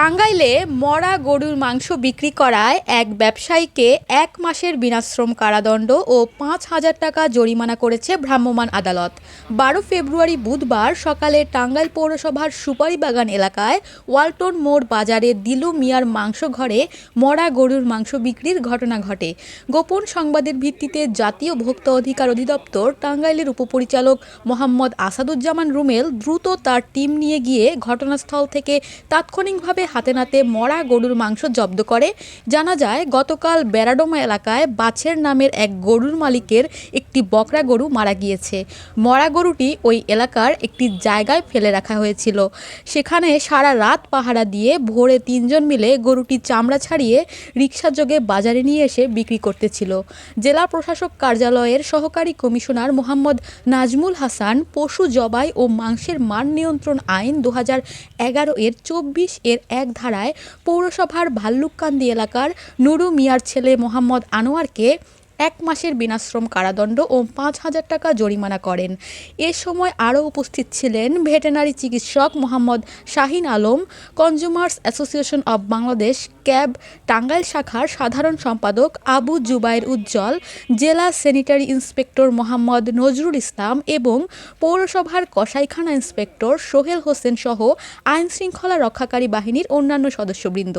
টাঙ্গাইলে মরা গরুর মাংস বিক্রি করায় এক ব্যবসায়ীকে এক মাসের বিনাশ্রম কারাদণ্ড ও পাঁচ হাজার টাকা জরিমানা করেছে ভ্রাম্যমাণ আদালত। বারো ফেব্রুয়ারি বুধবার সকালে টাঙ্গাইল পৌরসভার সুপারিবাগান এলাকায় ওয়ালটন মোড় বাজারে দিলু মিয়ার মাংস ঘরে মরা গরুর মাংস বিক্রির ঘটনা ঘটে। গোপন সংবাদের ভিত্তিতে জাতীয় ভোক্তা অধিকার অধিদপ্তর টাঙ্গাইলের উপপরিচালক মোহাম্মদ আসাদুজ্জামান রুমেল দ্রুত তার টিম নিয়ে গিয়ে ঘটনাস্থল থেকে তাৎক্ষণিকভাবে হাতে নাতে মরা গরুর মাংস জব্দ করে। জানা যায়, গতকাল বেড়াডোমা এলাকায় বাছের নামের এক গরুর মালিকের একটি বকরা গরু মারা গিয়েছে। মরা গরুটি ওই এলাকার একটি জায়গায় ফেলে রাখা হয়েছিল। সেখানে সারা রাত পাহারা দিয়ে ভোরে তিনজন মিলে গরুটি চামড়া ছাড়িয়ে রিক্সাযোগে বাজারে নিয়ে এসে বিক্রি করতেছিল। জেলা প্রশাসক কার্যালয়ের সহকারী কমিশনার মোহাম্মদ নাজমুল হাসান, পশু জবাই ও মাংসের মান নিয়ন্ত্রণ আইন দু এর চব্বিশ এর এক ধারায় পৌরসভার ভাল্লুককান্দি এলাকার নুরু মিয়ার ছেলে মোহাম্মদ আনোয়ারকে এক মাসের বিনাশ্রম কারাদণ্ড ও পাঁচ হাজার টাকা জরিমানা করেন। এ সময় আরও উপস্থিত ছিলেন ভেটেনারি চিকিৎসক Mohammad Shahin Alam consumers association of Bangladesh, CAB, Tangail শাখার সাধারণ সম্পাদক আবু জুবাইর উজ্জ্বল, জেলা স্যানিটারি ইন্সপেক্টর মোহাম্মদ নজরুল ইসলাম এবং পৌরসভার কসাইখানা ইন্সপেক্টর সোহেল হোসেন সহ আইন শৃঙ্খলা রক্ষাকারী বাহিনীর অন্যান্য সদস্যবৃন্দ।